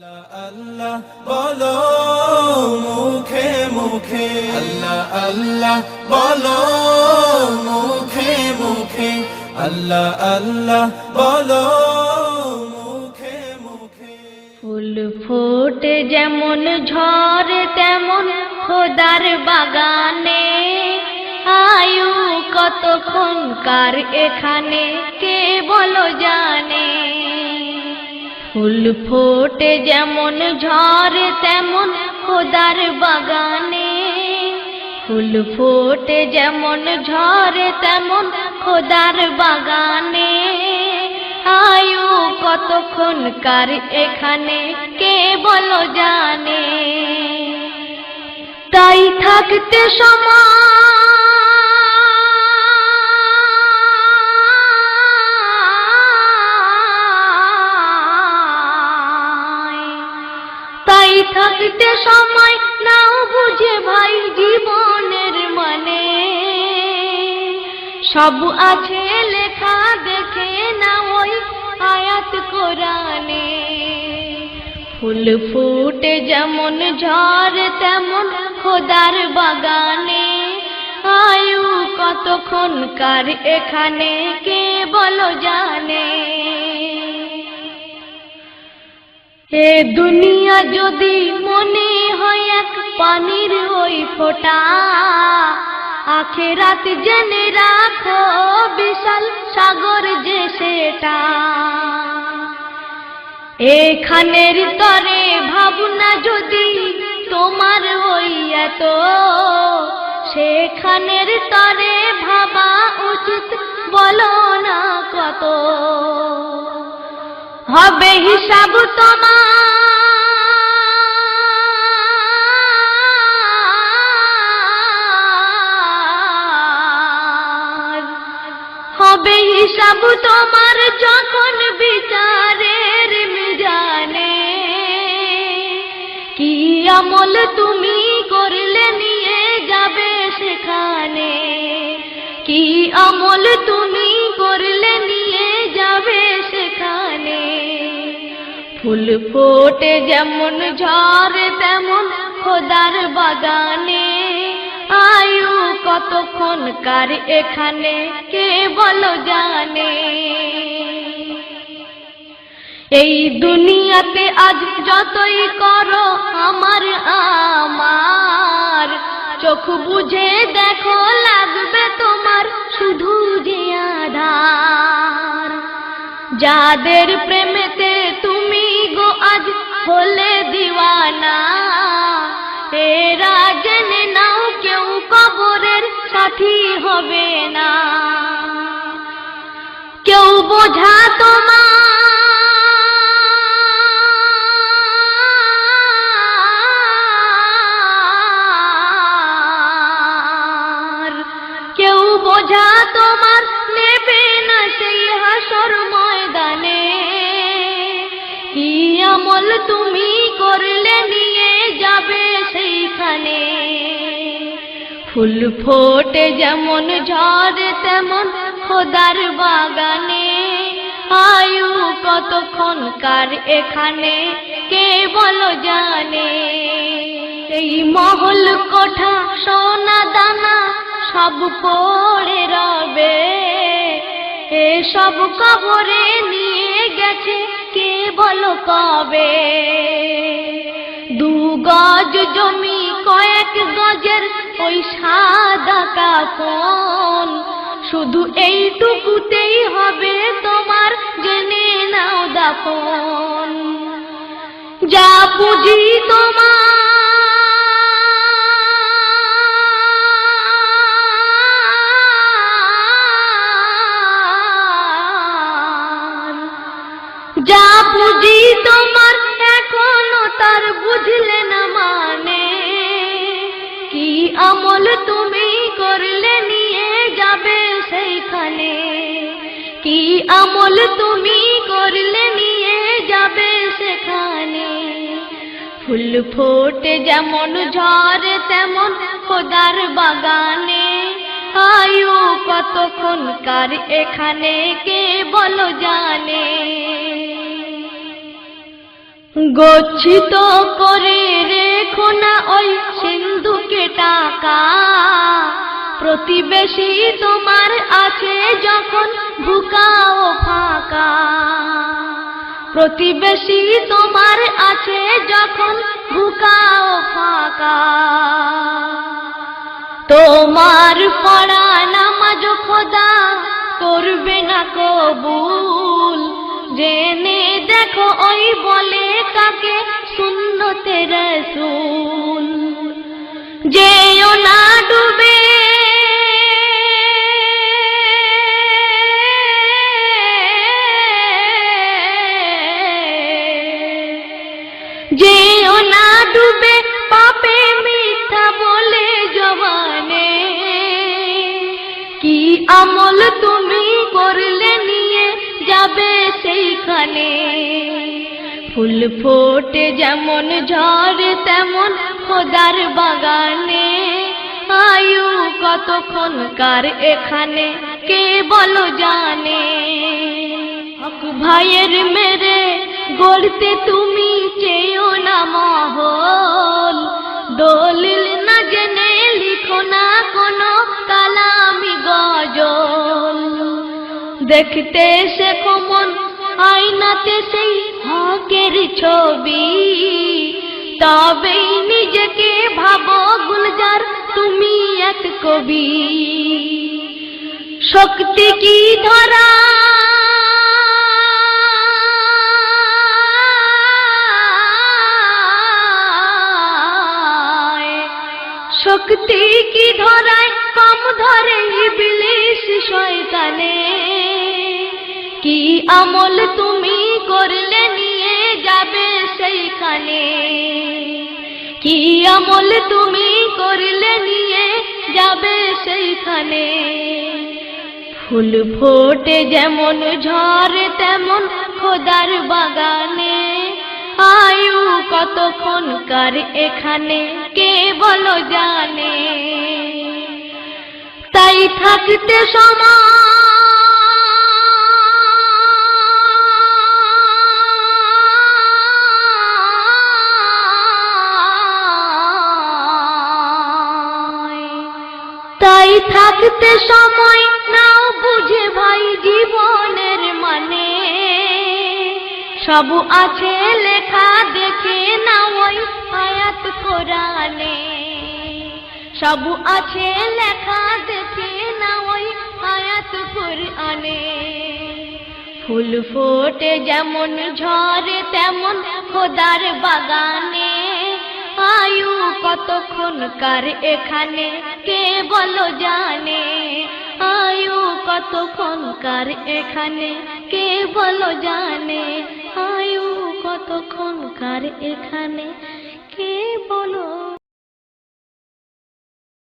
আল্লাহ মুখে আল্লাহ আল্লাহ, বলো মুখে আল্লাহ আল্লাহ মুখে। ফুল ফোটে যেমন ঝড়, তেমন খোদার বাগানে। আয়ু কতক্ষণ কার এখানে, কে বলো জানে? ফুল ফোটে যেমন ঝড়, তেমন খোদার বাগানে। ফুল ফোটে যেমন ঝড়, তেমন খোদার বাগানে। আয়ু কতক্ষণ কার এখানে, কে বলো জানে। তাই থাকতে সময় থাকতে সময় নাও বুঝে ভাই জীবনের মানে। সব আছে লেখা দেখে না ওই আয়াত কোরআনে। ফুল ফুটে যেমন ঝড়, তেমন খোদার বাগানে। আয়ু কতক্ষণ কার এখানে, কে বলো জানে? এ দুনিয়া যদি মনে হয় এক পানির ওই ফোঁটা, আখেরাত জেনে রাখো বিশাল সাগর যে সেটা। এখানের তরে ভাবনা যদি তোমার ওই এত, সেখানের তরে ভাবা উচিত বলো না কত। হবে হিসাব তোমার। হবে হিসাব তোমার যখন বিচারের মিজানে। কি আমল তুমি করলে নিয়ে যাবে সেখানে? কি আমল তুমি ফুল ফোটে যেমন ঝড়, তেমন খোদার বাগানে। আয়ু কতক্ষণ কার এখানে, কে বলো জানে। এই দুনিয়াতে আজ যতই করো, আমার আমার। চোখ বুঝে দেখো, লাগবে তোমার শুধু যে আধার। যাদের আজ হলে দিওয়ানা। এরা জেনে নাও কেউ কবরের সাথী হবে না। কেউ বোঝা তোমার তুমি করলে নিয়ে যাবে সেইখানে। ফুল ফোটে যেমন ঝড়, তেমন খোদার বাগানে। আয়ু কতক্ষণ কার এখানে, কে বলো জানে। এই মহল কোঠা সোনা দানা, সব পড়ে রবে। এসব কবরে নিয়ে গেছে কে বলো কবে? দু গজ জমি, কয়েক গজের ওই সাদা কাপন শুধু এইটুকুতেই হবে তোমার জেনে নাও দাপন যা পুঁজি তোমার যা বুঝি তোমার, এখনও তার বুঝলে না মানে। কি আমল তুমি করলে নিয়ে যাবে সেইখানে? কি আমল তুমি করলে নিয়ে যাবে সেখানে? ফুল ফোটে যেমন ঝড়, তেমন খোদার বাগানে। আয়ু কতক্ষণ কার এখানে, কে বলো জানে? গচ্ছিত করে রেখো না ওই সিন্ধুকে টাকা। প্রতিবেশী তোমার আছে যখন ভুকাও ফাঁকা। প্রতিবেশী তোমার আছে যখন ভুকাও ফাঁকা। তোমার পড়া নামাজ খোদা করবে না কবুল। জেনে রসুল। যেও না ডুবে। যেও না ডুবে পাপে মিথ্যা বলে জবানে। কি আমল তুমি করলে নিয়ে যাবে সেইখানে। ফুল ফোটে যেমন ঝড়ে, তেমন খোদার বাগানে। আয়ু কতক্ষণ কার এখানে, কে বলো জানে? ভাইয়ের মেরে গড়তে তুমি চেয়েও না মহল। দলিল না জেনে লিখো না কোনো কালামি গজল। দেখতে সে কমন আয়নাতে সেই হকের ছবি। তবেই নিজেকে ভাবো গুলজার, তুমি এক কবি। শক্তি কি ধরা? শক্তি কি ধরায়? কম ধরে ইবলিশ শয়তানে। কি আমল তুমি করলে যাবে সেইখানে। কি আমল তুমি করলে নিয়ে যাবে সেইখানে? ফুল ফোটে যেমন ঝড়, তেমন খোদার বাগানে। আয়ু কতক্ষণ কার এখানে, কে বলো জানে? তাই থাকতে সময় থাকতে সময় নাও বুঝে ভাই জীবনের মানে। সব আছে লেখা দেখে না ওই আয়াত কোরআনে। সব আছে লেখা দেখে না ওই আয়াত কোরআনে। ফুল ফোটে যেমন ঝরে তেমন খোদার বাগানে। আয়ু কতক্ষণ কার এখানে? কে বলো জানে? আয়ু কতক্ষণ কার এখানে? কে বলো জানে? আয়ু কতক্ষণ কার এখানে? কে বলো